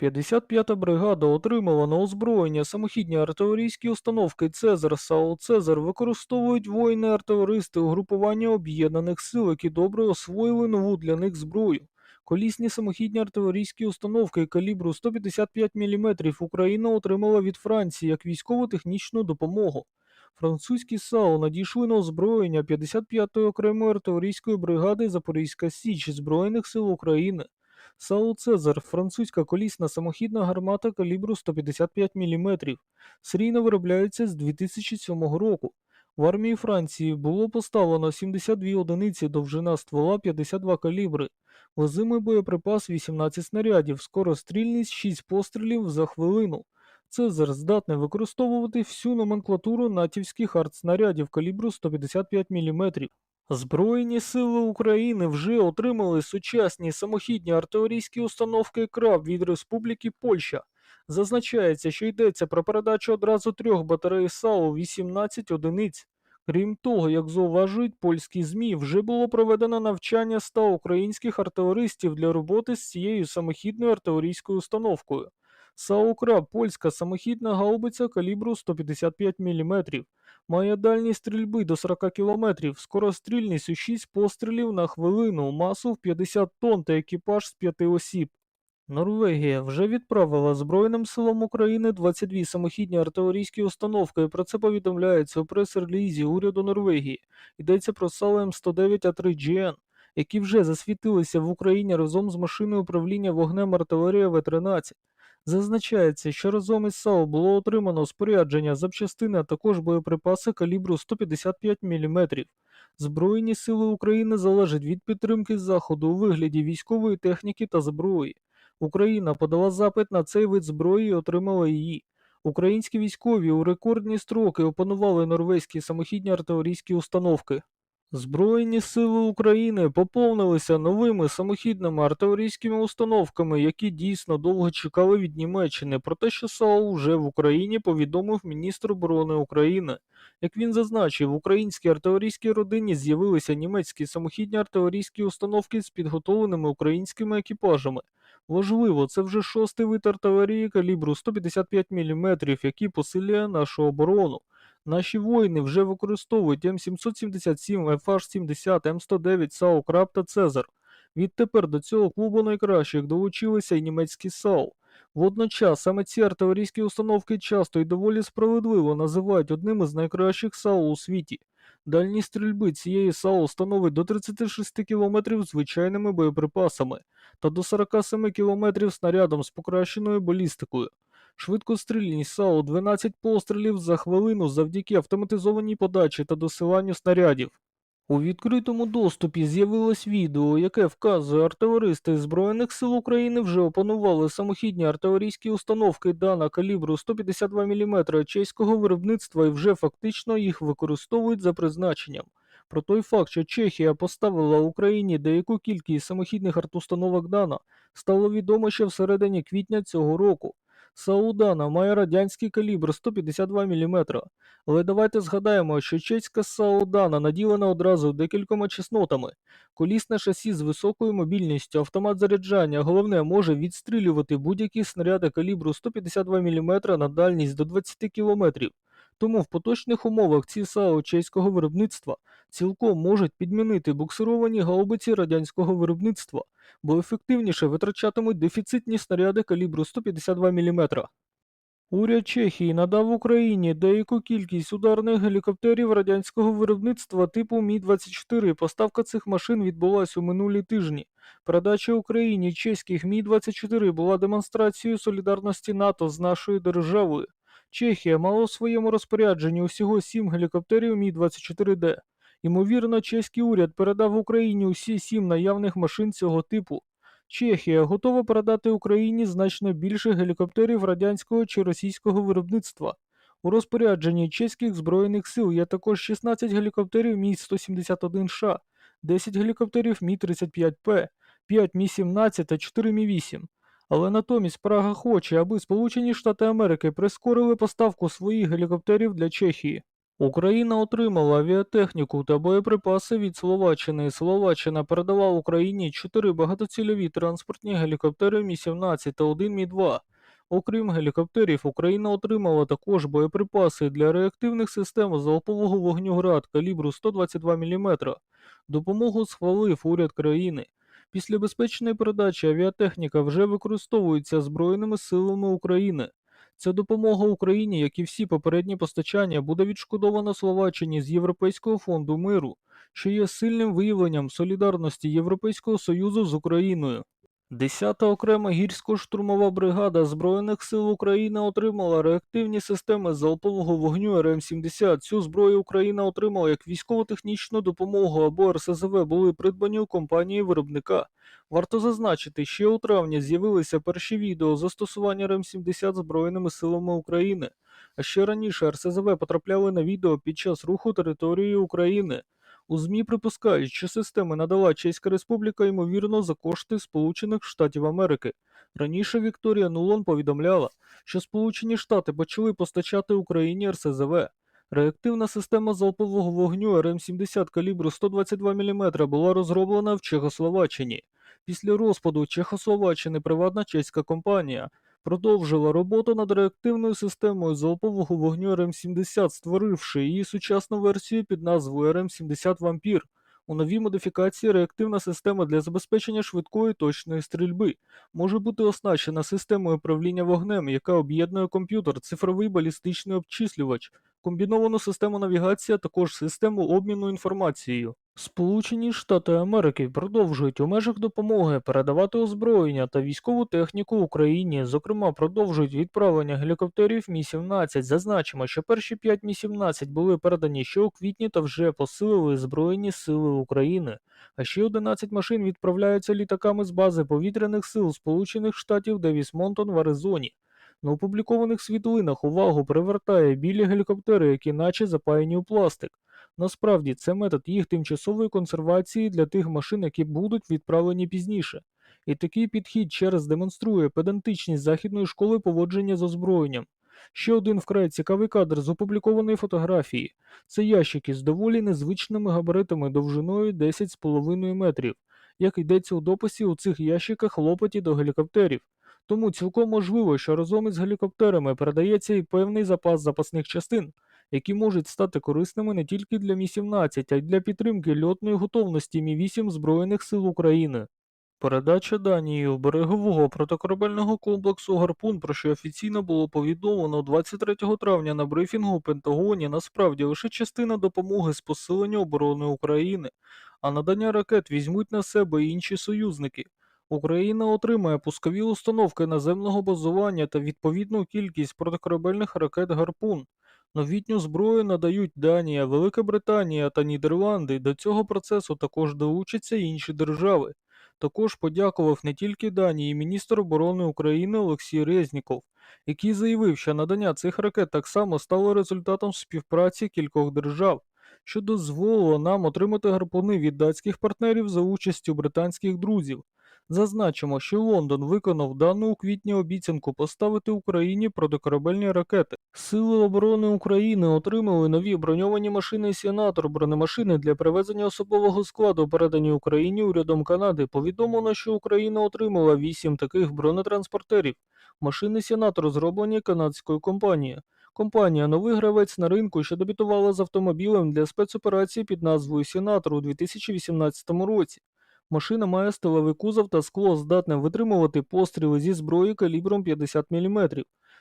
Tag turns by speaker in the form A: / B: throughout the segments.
A: 55-та бригада отримала на озброєння самохідні артилерійські установки Цезар САУ Цезар використовують воїни-артилеристи угрупування об'єднаних сил, які добре освоїли нову для них зброю. Колісні самохідні артилерійські установки калібру 155 мм Україна отримала від Франції як військово-технічну допомогу. Французькі САУ надійшли на озброєння 55-ї окремої артилерійської бригади Запорізька Січ Збройних сил України. САУ Цезар французька колісна самохідна гармата калібру 155 мм. Серійно виробляється з 2007 року. В армії Франції було поставлено 72 одиниці довжина ствола 52 калібри, возимий боєприпас 18 снарядів, скорострільність 6 пострілів за хвилину. Цезар здатний використовувати всю номенклатуру натівських артснарядів калібру 155 мм. Збройні сили України вже отримали сучасні самохідні артилерійські установки КРАБ від Республіки Польща. Зазначається, що йдеться про передачу одразу трьох батарей САУ 18 одиниць. Крім того, як зауважують польські ЗМІ, вже було проведено навчання ста українських артилеристів для роботи з цією самохідною артилерійською установкою. САУ «Краб» – польська самохідна гаубиця калібру 155 мм. Має дальність стрільби до 40 км, скорострільність у 6 пострілів на хвилину, масу в 50 тонн та екіпаж з 5 осіб. Норвегія вже відправила Збройним силам України 22 самохідні артилерійські установки. і Про це повідомляється у прес-релізі уряду Норвегії. Йдеться про САУ М109 А3GN, які вже засвітилися в Україні разом з машиною управління вогнем артилерія В-13. Зазначається, що разом із САУ було отримано спорядження запчастини, а також боєприпаси калібру 155 мм. Збройні сили України залежать від підтримки Заходу у вигляді військової техніки та зброї. Україна подала запит на цей вид зброї і отримала її. Українські військові у рекордні строки опанували норвезькі самохідні артилерійські установки. Збройні сили України поповнилися новими самохідними артилерійськими установками, які дійсно довго чекали від Німеччини. Про те, що САУ вже в Україні повідомив міністр оборони України. Як він зазначив, в українській артилерійській родині з'явилися німецькі самохідні артилерійські установки з підготовленими українськими екіпажами. Важливо, це вже шостий вид артилерії калібру 155 мм, який посилює нашу оборону. Наші воїни вже використовують М777, FH-70, М109, САУ Краб та Цезар. Відтепер до цього клубу найкращих долучилися й німецькі САУ. Водночас саме ці артилерійські установки часто і доволі справедливо називають одним із найкращих САУ у світі. Дальність стрільби цієї САУ становить до 36 км звичайними боєприпасами та до 47 км снарядом з покращеною балістикою. Швидкострільність САУ 12 пострілів за хвилину завдяки автоматизованій подачі та досиланню снарядів. У відкритому доступі з'явилось відео, яке вказує, артилеристи Збройних сил України вже опанували самохідні артилерійські установки Дана калібру 152 мм чеського виробництва і вже фактично їх використовують за призначенням. Про той факт, що Чехія поставила Україні деяку кількість самохідних артустановок Дана, стало відомо ще всередині квітня цього року. Саудана має радянський калібр 152 мм, але давайте згадаємо, що чеська Саудана наділена одразу декількома чеснотами. Колісне шасі з високою мобільністю, автомат заряджання, головне, може відстрілювати будь-які снаряди калібру 152 мм на дальність до 20 км. Тому в поточних умовах ці САУ чеського виробництва цілком можуть підмінити буксировані гаубиці радянського виробництва, бо ефективніше витрачатимуть дефіцитні снаряди калібру 152 мм. Уряд Чехії надав Україні деяку кількість ударних гелікоптерів радянського виробництва типу Мі-24. Поставка цих машин відбулася у минулі тижні. Передача Україні чеських Мі-24 була демонстрацією солідарності НАТО з нашою державою. Чехія мала у своєму розпорядженні усього сім гелікоптерів Мі-24Д. Ймовірно, чеський уряд передав Україні усі сім наявних машин цього типу. Чехія готова передати Україні значно більше гелікоптерів радянського чи російського виробництва. У розпорядженні чеських збройних сил є також 16 гелікоптерів Мі-171Ш, 10 гелікоптерів Мі-35П, 5 Мі-17 та 4 Мі-8. Але натомість Прага хоче, аби Сполучені Штати Америки прискорили поставку своїх гелікоптерів для Чехії. Україна отримала авіатехніку та боєприпаси від Словаччини. Словаччина передала Україні 4 багатоцільові транспортні гелікоптери Мі-17 та 1 Мі-2. Окрім гелікоптерів, Україна отримала також боєприпаси для реактивних систем залпового вогню «Град» калібру 122 мм. Допомогу схвалив уряд країни. Після безпечної передачі авіатехніка вже використовується Збройними силами України. Ця допомога Україні, як і всі попередні постачання, буде відшкодована Словаччині з Європейського фонду миру, що є сильним виявленням солідарності Європейського Союзу з Україною. 10-та окрема гірсько-штурмова бригада Збройних сил України отримала реактивні системи залпового вогню РМ-70. Цю зброю Україна отримала як військово-технічну допомогу або РСЗВ були придбані у компанії виробника. Варто зазначити, ще у травні з'явилися перші відео застосування РМ-70 Збройними силами України, а ще раніше РСЗВ потрапляли на відео під час руху територією України. У ЗМІ припускають, що системи надала Чеська Республіка, ймовірно, за кошти Сполучених Штатів Америки. Раніше Вікторія Нулон повідомляла, що Сполучені Штати почали постачати Україні РСЗВ. Реактивна система залпового вогню РМ-70 калібру 122 мм була розроблена в Чехословаччині. Після розпаду Чехословаччини приватна чеська компанія продовжила роботу над реактивною системою залпового вогню РМ-70, створивши її сучасну версію під назвою РМ-70 Вампір. У новій модифікації реактивна система для забезпечення швидкої точної стрільби може бути оснащена системою управління вогнем, яка об'єднує комп'ютер, цифровий балістичний обчислювач, комбіновану систему навігації, також систему обміну інформацією. Сполучені Штати Америки продовжують у межах допомоги передавати озброєння та військову техніку Україні. Зокрема, продовжують відправлення гелікоптерів Мі-17. Зазначимо, що перші 5 Мі-17 були передані ще у квітні та вже посилили Збройні Сили України. А ще 11 машин відправляються літаками з бази повітряних сил Сполучених Штатів Девіс Монтон в Аризоні. На опублікованих світлинах увагу привертає білі гелікоптери, які наче запаяні у пластик. Насправді це метод їх тимчасової консервації для тих машин, які будуть відправлені пізніше. І такий підхід ще раз демонструє педантичність західної школи поводження з озброєнням. Ще один вкрай цікавий кадр з опублікованої фотографії. Це ящики з доволі незвичними габаритами довжиною 10,5 метрів. Як йдеться у дописі, у цих ящиках лопаті до гелікоптерів. Тому цілком можливо, що разом із гелікоптерами передається і певний запас запасних частин, які можуть стати корисними не тільки для Мі-17, а й для підтримки льотної готовності Мі-8 Збройних сил України. Передача Данією берегового протикорабельного комплексу Гарпун, про що офіційно було повідомлено 23 травня на брифінгу у Пентагоні, насправді лише частина допомоги з посилення оборони України, а надання ракет візьмуть на себе інші союзники. Україна отримає пускові установки наземного базування та відповідну кількість протикорабельних ракет Гарпун. Новітню зброю надають Данія, Велика Британія та Нідерланди. До цього процесу також долучаться інші держави. Також подякував не тільки Данії міністр оборони України Олексій Резніков, який заявив, що надання цих ракет так само стало результатом співпраці кількох держав, що дозволило нам отримати гарпуни від датських партнерів за участю британських друзів. Зазначимо, що Лондон виконав дану у квітні обіцянку поставити Україні протикорабельні ракети. Сили оборони України отримали нові броньовані машини Сенатор, бронемашини для перевезення особового складу, передані Україні урядом Канади. Повідомлено, що Україна отримала 8 таких бронетранспортерів. Машини Сенатор зроблені канадською компанією. Компанія новий гравець на ринку, що дебютувала з автомобілем для спецоперації під назвою Сенатор у 2018 році. Машина має сталевий кузов та скло здатне витримувати постріли зі зброї калібром 50 мм.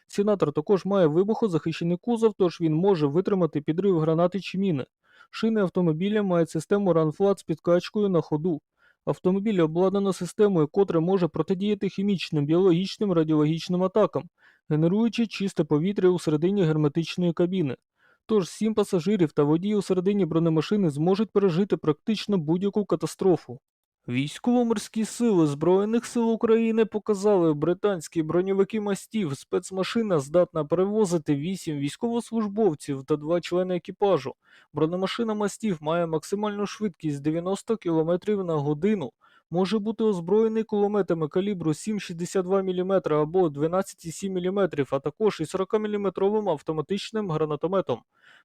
A: Сенатор також має вибухозахищений кузов, тож він може витримати підрив гранати чи міни. Шини автомобіля мають систему RunFlat з підкачкою на ходу. Автомобіль обладнано системою, котра може протидіяти хімічним, біологічним, радіологічним атакам, генеруючи чисте повітря у середині герметичної кабіни. Тож сім пасажирів та водій у середині бронемашини зможуть пережити практично будь-яку катастрофу. Військово-морські сили Збройних сил України показали британські броньовики мастів. Спецмашина здатна перевозити 8 військовослужбовців та 2 члени екіпажу. Бронемашина мастів має максимальну швидкість 90 км на годину. Може бути озброєний кулеметами калібру 7,62 мм або 12,7 мм, а також і 40-мм автоматичним гранатометом.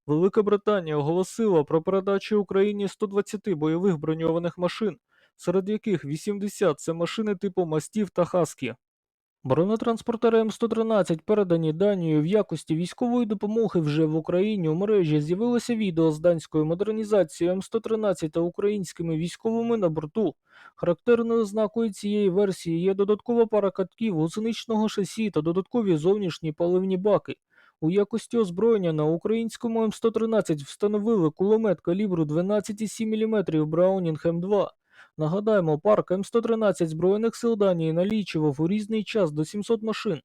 A: Велика Британія оголосила про передачу Україні 120 бойових броньованих машин серед яких 80 це машини типу мастів та хаскі. Бронетранспортери М113 передані Данією в якості військової допомоги вже в Україні. У мережі з'явилося відео з данською модернізацією М113 та українськими військовими на борту. Характерною ознакою цієї версії є додаткова пара катків гусеничного шасі та додаткові зовнішні паливні баки. У якості озброєння на українському М113 встановили кулемет калібру 12,7 мм Браунінг М2. Нагадаємо, парк М113 Збройних сил Данії налічував у різний час до 700 машин.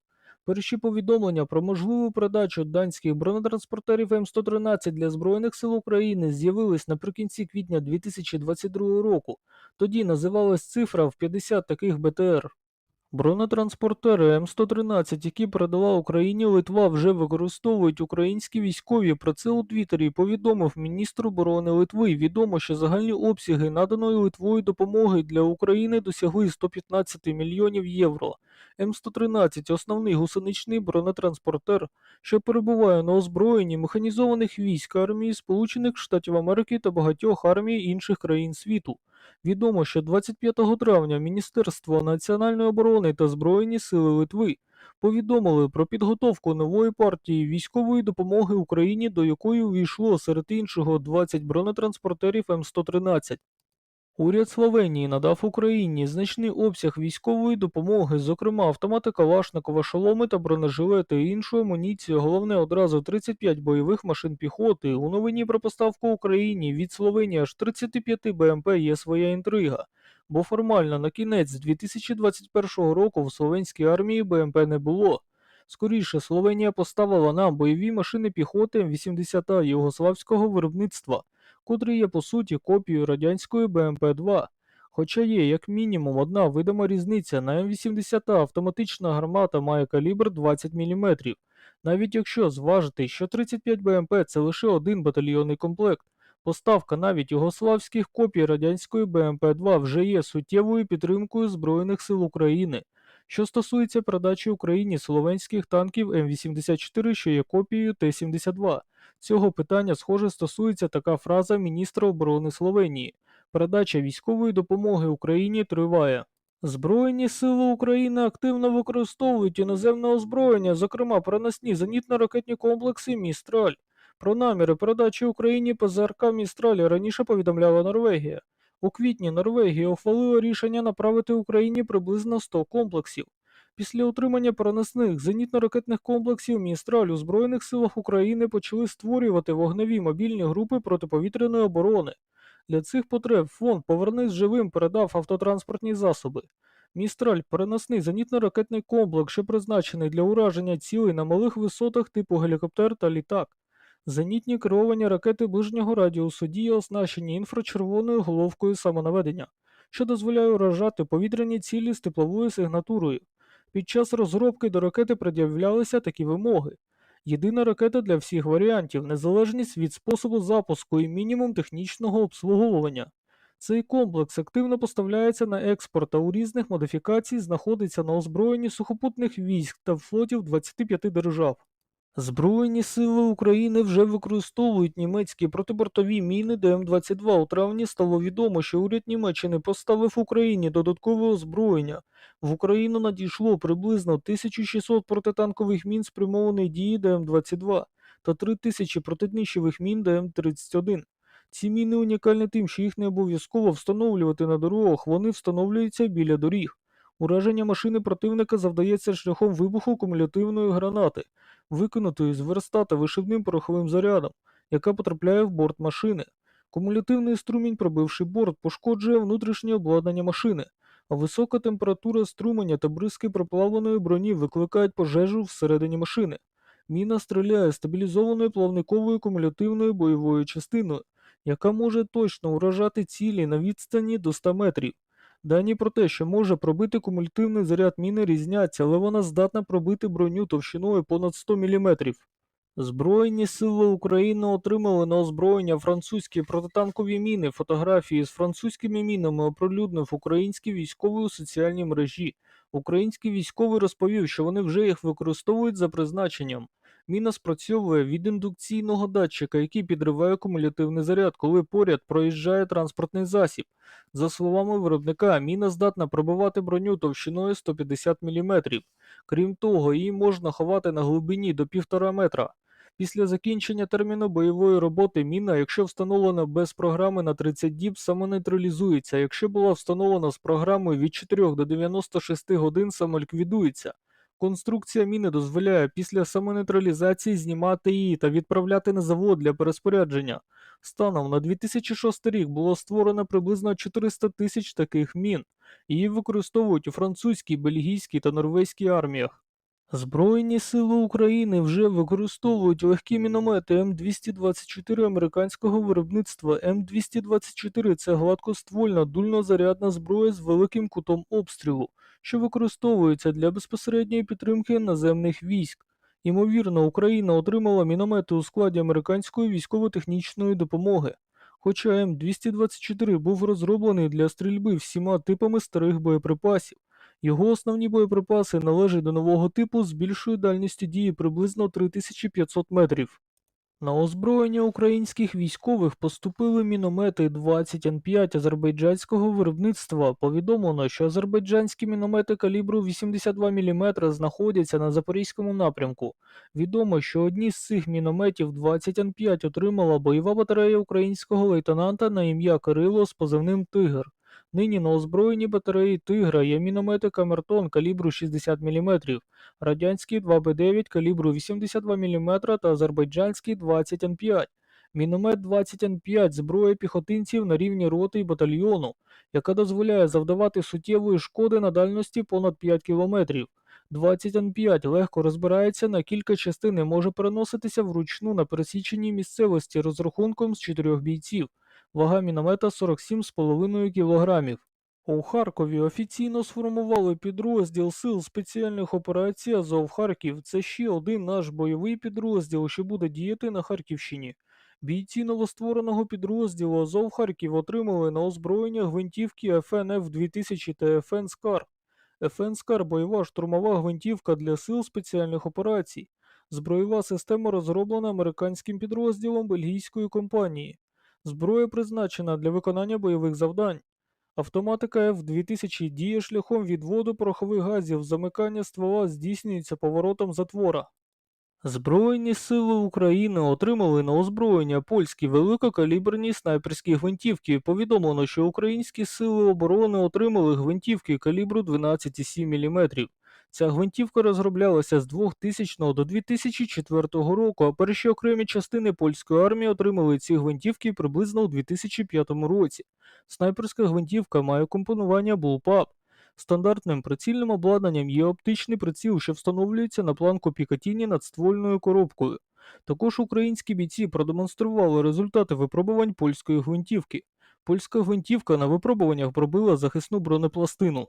A: Перші повідомлення про можливу передачу данських бронетранспортерів М113 для Збройних сил України з'явились наприкінці квітня 2022 року. Тоді називалась цифра в 50 таких БТР. Бронетранспортери М113, які передала Україні Литва, вже використовують українські військові. Про це у Твіттері повідомив міністр оборони Литви. Відомо, що загальні обсяги наданої Литвою допомоги для України досягли 115 мільйонів євро. М113 основний гусеничний бронетранспортер, що перебуває на озброєнні механізованих військ армії Сполучених Штатів Америки та багатьох армій інших країн світу. Відомо, що 25 травня Міністерство національної оборони та Збройні сили Литви повідомили про підготовку нової партії військової допомоги Україні, до якої увійшло серед іншого 20 бронетранспортерів М113. Уряд Словенії надав Україні значний обсяг військової допомоги, зокрема автомати Калашникова, шоломи та бронежилети і іншу амуніцію, головне одразу 35 бойових машин піхоти. У новині про поставку Україні від Словенії аж 35 БМП є своя інтрига. Бо формально на кінець 2021 року в словенській армії БМП не було. Скоріше, Словенія поставила нам бойові машини піхоти М80 югославського виробництва котрий є по суті копією радянської БМП-2. Хоча є як мінімум одна видима різниця, на М80 автоматична гармата має калібр 20 мм. Навіть якщо зважити, що 35 БМП це лише один батальйонний комплект, поставка навіть югославських копій радянської БМП-2 вже є суттєвою підтримкою Збройних сил України. Що стосується передачі Україні словенських танків М84, що є копією Т-72. Цього питання, схоже, стосується така фраза міністра оборони Словенії. Передача військової допомоги Україні триває. Збройні сили України активно використовують іноземне озброєння, зокрема переносні зенітно-ракетні комплекси Містраль. Про наміри передачі Україні ПЗРК Містралі раніше повідомляла Норвегія. У квітні Норвегія ухвалила рішення направити Україні приблизно 100 комплексів. Після отримання переносних зенітно-ракетних комплексів Містраль у Збройних силах України почали створювати вогневі мобільні групи протиповітряної оборони. Для цих потреб фонд Повернись живим передав автотранспортні засоби. Містраль переносний зенітно-ракетний комплекс, що призначений для ураження цілей на малих висотах типу гелікоптер та літак. Зенітні керовані ракети ближнього радіусу дії оснащені інфрачервоною головкою самонаведення, що дозволяє уражати повітряні цілі з тепловою сигнатурою. Під час розробки до ракети пред'являлися такі вимоги. Єдина ракета для всіх варіантів, незалежність від способу запуску і мінімум технічного обслуговування. Цей комплекс активно поставляється на експорт та у різних модифікацій знаходиться на озброєнні сухопутних військ та флотів 25 держав. Збройні сили України вже використовують німецькі протибортові міни ДМ-22. У травні стало відомо, що уряд Німеччини поставив Україні додаткове озброєння. В Україну надійшло приблизно 1600 протитанкових мін спрямованої дії ДМ-22 та 3000 протиднищових мін ДМ-31. Ці міни унікальні тим, що їх не обов'язково встановлювати на дорогах, вони встановлюються біля доріг. Ураження машини противника завдається шляхом вибуху кумулятивної гранати викинутою з верстата вишивним пороховим зарядом, яка потрапляє в борт машини. Кумулятивний струмінь, пробивши борт, пошкоджує внутрішнє обладнання машини, а висока температура струменя та бризки проплавленої броні викликають пожежу всередині машини. Міна стріляє стабілізованою плавниковою кумулятивною бойовою частиною, яка може точно уражати цілі на відстані до 100 метрів. Дані про те, що може пробити кумулятивний заряд міни різняться, але вона здатна пробити броню товщиною понад 100 мм. Збройні сили України отримали на озброєння французькі протитанкові міни. Фотографії з французькими мінами оприлюднив український військовий у соціальній мережі. Український військовий розповів, що вони вже їх використовують за призначенням. Міна спрацьовує від індукційного датчика, який підриває кумулятивний заряд, коли поряд проїжджає транспортний засіб. За словами виробника, міна здатна пробивати броню товщиною 150 мм. Крім того, її можна ховати на глибині до 1,5 метра. Після закінчення терміну бойової роботи міна, якщо встановлена без програми на 30 діб, самонейтралізується, якщо була встановлена з програмою від 4 до 96 годин, самоліквідується. Конструкція міни дозволяє після самонейтралізації знімати її та відправляти на завод для переспорядження. Станом на 2006 рік було створено приблизно 400 тисяч таких мін. Її використовують у французькій, бельгійській та норвезькій арміях. Збройні сили України вже використовують легкі міномети М224 американського виробництва. М224 це гладкоствольна дульнозарядна зброя з великим кутом обстрілу, що використовується для безпосередньої підтримки наземних військ. Ймовірно, Україна отримала міномети у складі американської військово-технічної допомоги. Хоча М224 був розроблений для стрільби всіма типами старих боєприпасів. Його основні боєприпаси належать до нового типу з більшою дальністю дії приблизно 3500 метрів. На озброєння українських військових поступили міномети 20 Н5 азербайджанського виробництва. Повідомлено, що азербайджанські міномети калібру 82 мм знаходяться на запорізькому напрямку. Відомо, що одні з цих мінометів 20 Н5 отримала бойова батарея українського лейтенанта на ім'я Кирило з позивним Тигр. Нині на озброєнні батареї Тигра є міномети Камертон калібру 60 мм, радянський 2Б9 калібру 82 мм та азербайджанський 20 Н5. Міномет 20 Н5 зброя піхотинців на рівні роти й батальйону, яка дозволяє завдавати суттєвої шкоди на дальності понад 5 км. 20 Н5 легко розбирається на кілька частин і може переноситися вручну на пересіченій місцевості розрахунком з 4 бійців. Вага міномета 47,5 кг. У Харкові офіційно сформували підрозділ Сил спеціальних операцій Азов Харків. Це ще один наш бойовий підрозділ, що буде діяти на Харківщині. Бійці новоствореного підрозділу Азов Харків отримали на озброєння гвинтівки ФНФ 2000 та ФН Скар. Бойова штурмова гвинтівка для сил спеціальних операцій. Зброєва система розроблена американським підрозділом бельгійської компанії. Зброя призначена для виконання бойових завдань. Автоматика F2000 діє шляхом відводу порохових газів, замикання ствола здійснюється поворотом затвора. Збройні сили України отримали на озброєння польські великокаліберні снайперські гвинтівки. Повідомлено, що українські сили оборони отримали гвинтівки калібру 12,7 мм. Ця гвинтівка розроблялася з 2000 до 2004 року, а перші окремі частини польської армії отримали ці гвинтівки приблизно у 2005 році. Снайперська гвинтівка має компонування Bullpup. Стандартним прицільним обладнанням є оптичний приціл, що встановлюється на планку Пікатіні над ствольною коробкою. Також українські бійці продемонстрували результати випробувань польської гвинтівки. Польська гвинтівка на випробуваннях пробила захисну бронепластину.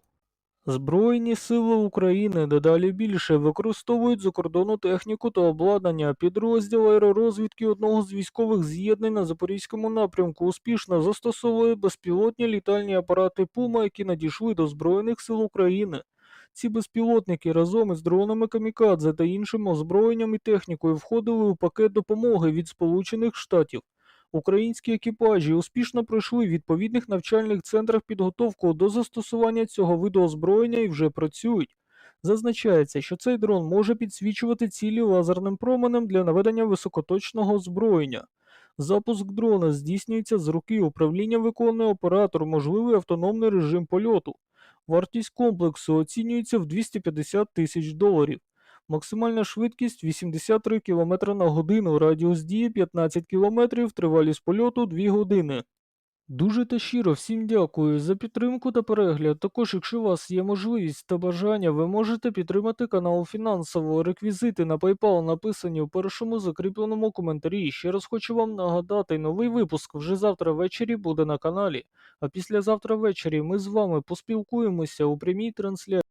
A: Збройні сили України дедалі більше використовують закордонну техніку та обладнання. Підрозділ аеророзвідки одного з військових з'єднань на Запорізькому напрямку успішно застосовує безпілотні літальні апарати Пума, які надійшли до Збройних сил України. Ці безпілотники разом із дронами Камікадзе та іншим озброєнням і технікою входили у пакет допомоги від Сполучених Штатів. Українські екіпажі успішно пройшли в відповідних навчальних центрах підготовку до застосування цього виду озброєння і вже працюють. Зазначається, що цей дрон може підсвічувати цілі лазерним променем для наведення високоточного озброєння. Запуск дрона здійснюється з руки, управління виконує оператор, можливий автономний режим польоту. Вартість комплексу оцінюється в 250 тисяч доларів. Максимальна швидкість 83 км на годину, радіус дії 15 км, тривалість польоту 2 години. Дуже та щиро всім дякую за підтримку та перегляд. Також, якщо у вас є можливість та бажання, ви можете підтримати канал фінансово. Реквізити на PayPal написані у першому закріпленому коментарі. Ще раз хочу вам нагадати, новий випуск вже завтра ввечері буде на каналі. А післязавтра ввечері ми з вами поспілкуємося у прямій трансляції.